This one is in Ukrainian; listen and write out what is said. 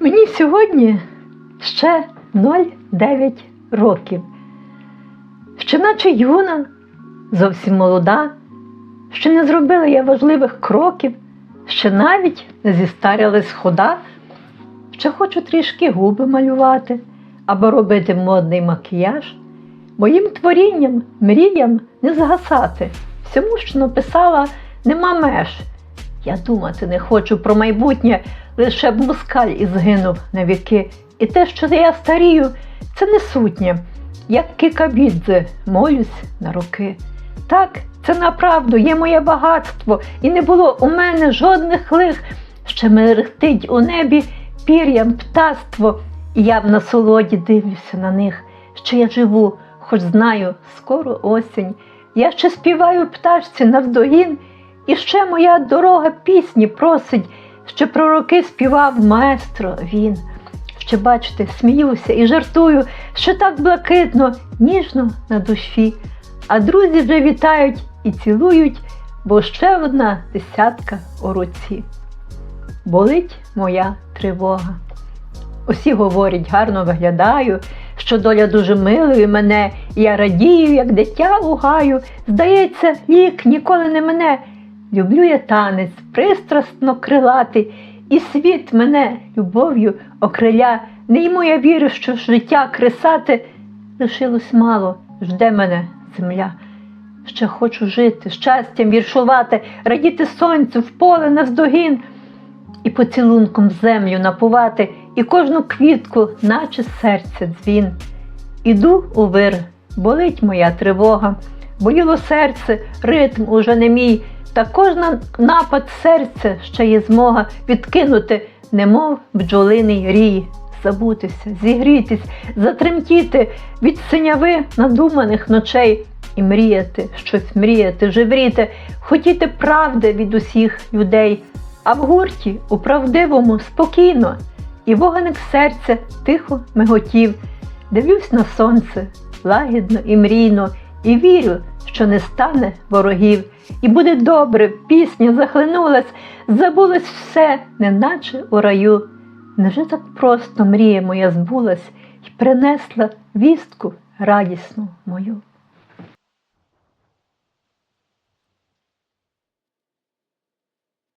Мені сьогодні ще 0,9 років. Ще наче юна, зовсім молода, ще не зробила я важливих кроків, ще навіть не зістарилась хода, ще хочу трішки губи малювати або робити модний макіяж. Моїм творінням, мріям не згасати. Всьому, що написала, нема меж. Я думати не хочу про майбутнє, лише б москаль і згинув на віки. І те, що я старію, це не сутнє. Як кикабідзе, молюсь на роки. Так, це направду є моє багатство, і не було у мене жодних лих. Ще мерехтить у небі пір'ям птаство, і я в насолоді дивлюся на них, що я живу, хоч знаю, скоро осінь. Я ще співаю пташці навдогін, і ще моя дорога пісні просить, що про роки співав маестро він. Ще бачите, сміюся і жартую, що так блакитно, ніжно на душі. А друзі вже вітають і цілують, бо ще одна десятка у руці. Болить моя тривога. Усі говорять, гарно виглядаю, що доля дуже милує мене, я радію, як дитя у гаю. Здається, лік ніколи не мене. Люблю я танець, пристрасно крилатий, і світ мене любов'ю окриля. Не йому я вірю, що життя кресати лишилось мало, жде мене земля. Ще хочу жити, щастям віршувати, радіти сонцю в поле навздогін і поцілунком землю напувати, і кожну квітку, наче серце дзвін. Іду у вир, болить моя тривога, боліло серце, ритм уже не мій, та кожна напад серця ще є змога відкинути, немов бджолиний рій, забутися, зігрітись, затремтіти від синяви надуманих ночей. І мріяти, щось мріяти, жевріти, хотіти правди від усіх людей, а в гурті у правдивому спокійно, і вогник серця тихо миготів. Дивлюсь на сонце лагідно і мрійно, і вірю, що не стане ворогів, і буде добре, пісня захлинулась, забулось все, неначе у раю. Невже так просто мрія моя збулась і принесла вістку радісну мою?